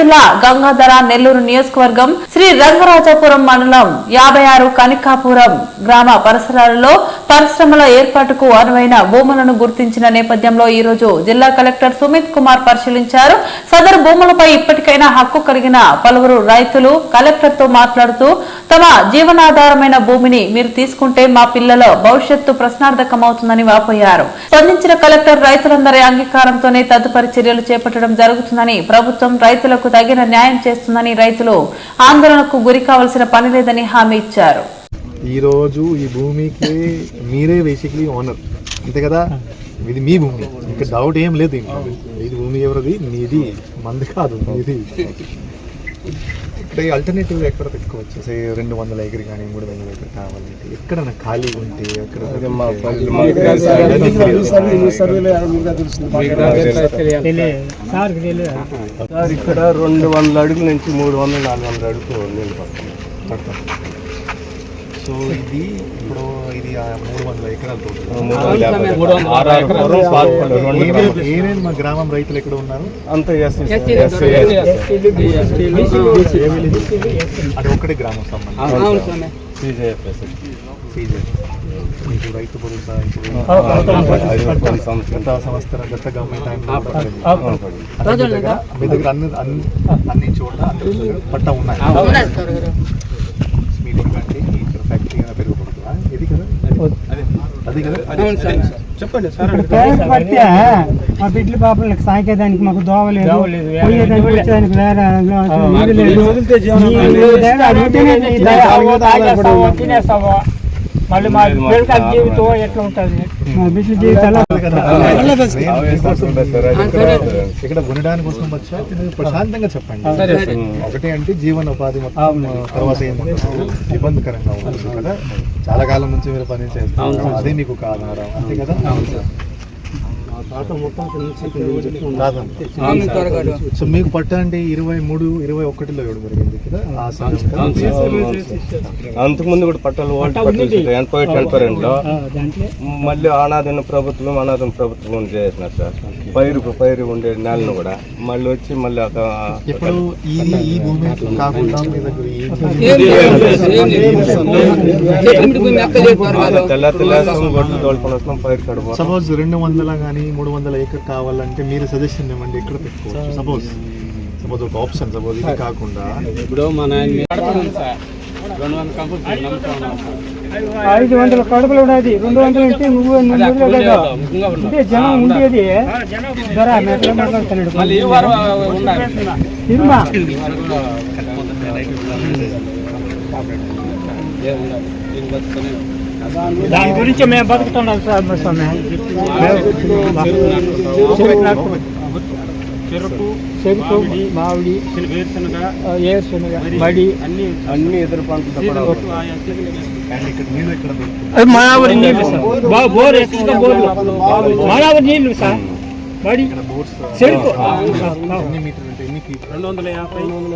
జిల్లా గంగాధర నెల్లూరు నియోజకవర్గం శ్రీ రంగరాజపురం మండలం యాభై ఆరు కనికాపురం గ్రామ పరిసరాలలో పరిశ్రమల ఏర్పాటుకు అనువైన భూములను గుర్తించిన నేపథ్యంలో ఈ రోజు జిల్లా కలెక్టర్ సుమిత్ కుమార్ పరిశీలించారు. సదరు భూములపై ఇప్పటికైనా హక్కు కలిగిన పలువురు రైతులు కలెక్టర్తో మాట్లాడుతూ తమ జీవనాధారమైన భూమిని మీరు తీసుకుంటే మా పిల్లల భవిష్యత్తు ప్రశ్నార్థకమవుతుందని వాపోయారు. స్పందించిన కలెక్టర్ రైతులందరి అంగీకారంతోనే తదుపరి చర్యలు చేపట్టడం జరుగుతుందని ప్రభుత్వం రైతులకు తగిన న్యాయం చేస్తుందని రైతులు ఆందోళనకు గురి కావాల్సిన పని లేదని హామీ ఇచ్చారు. ఈ రోజు ఈ భూమికి మీరే బేసిక్లీ ఓనర్ అంతే కదా? ఇది మీ భూమి. ఇంకా డౌట్ ఏం లేదు. ఇది భూమి ఎవరిది? మీది. మంది కాదు మీది. ఇక్కడ ఆల్టర్నేటివ్ ఎక్కడ పెట్టుకోవచ్చు? సే రెండు వందల ఎకర్ కానీ మూడు వందల ఎకర్ కావాలంటే ఎక్కడ ఖాళీ ఉంటే అక్కడ సార్ ఇక్కడ రెండు వందల అడుగుల నుంచి మూడు వందల నాలుగు వందల అడుగు నీళ్ళు పడుతుంది పడతాం. సో ఇది ఇప్పుడు ఇది ఆ మూడు వందల ఎకరాలు. ఏమేమి మా గ్రామం రైతులు ఎక్కడ ఉన్నారు అంతా. అది ఒక్కటే గ్రామం సంబంధం. మీకు రైతు భరోసా ఇప్పుడు. గత సంవత్సరం గత టైంలో మీ దగ్గర అన్ని అన్ని చోట్ల పట్ట ఉన్నాయి మీటింగ్ అంటే ఇక్కడ ఫ్యాక్టరీ పెరుగుతుందా ఇది కదా? అది. కదా పేరు పడితే మా బిడ్డల పాపలకు సాకేదానికి మాకు దోవలేదు పోయేదానికి వచ్చేదానికి వేరే నీళ్ళు మళ్ళీ మా పిల్లకాయల జీవితం ఎట్లా ఉంటుంది? మా బిడ్డల జీవితాలు అవకాశం ఉండదు సార్, అది ఇక్కడ ఉండడానికి కోసం వచ్చా? ప్రశాంతంగా చెప్పండి. ఒకటి అంటే జీవనోపాధి మొత్తం తర్వాత ఏంటంటే ఇబ్బందికరంగా ఉంటుంది కదా? చాలా కాలం నుంచి మీరు పని చేస్తారు అదే మీకు ఒక ఆధారం అంతే కదా. సో మీకు పట్ట అంటే ఇరవై మూడు ఇరవై ఒకటిలో ఇవ్వడం జరిగింది కదా. అంతకుముందు కూడా పట్టాలు ఎనభై ఒకటి, ఎనభై రెండులో మళ్ళీ అనాథన ప్రభుత్వం అనాథన ప్రభుత్వం చేసినారు సార్ పైరు పైరు ఉండే నెలను కూడా మళ్ళీ వచ్చి మళ్ళీ ఒక ఇప్పుడు ఈ ఈ భూమి కాకుండా తెల్ల తెల్లాసం గొడ్లు వస్తాం పైరు కడుపు సపోజ్ రెండు వందల కానీ మూడు వందల ఏకర్ కావాలంటే మీరు సజెషన్ ఇవ్వండి ఎక్కడ పెట్టుకోవచ్చు. సపోజ్ సపోజ్ ఒక ఆప్షన్ సపోజ్ ఇది కాకుండా. ఇప్పుడు మన ఐదు వందల కడుపులు ఉన్నది రెండు వందలు ఉంటే నువ్వు ఇదే జనం ఉండేది. ధర మెట్ల మాట్లాడుతున్నాడు? మళ్ళీ ఈ దీని గురించి మేము బతుకుతున్నాం సార్ మా స్వామి. చెరుకు చెరుకు మామిడి వేరుశనగ మడి. అన్ని అన్ని ఎదురు పంటలు మానవుడి నీళ్ళు సార్. బోర్ బోర్లు మడి. చెరుకు. రెండు వందల యాభై.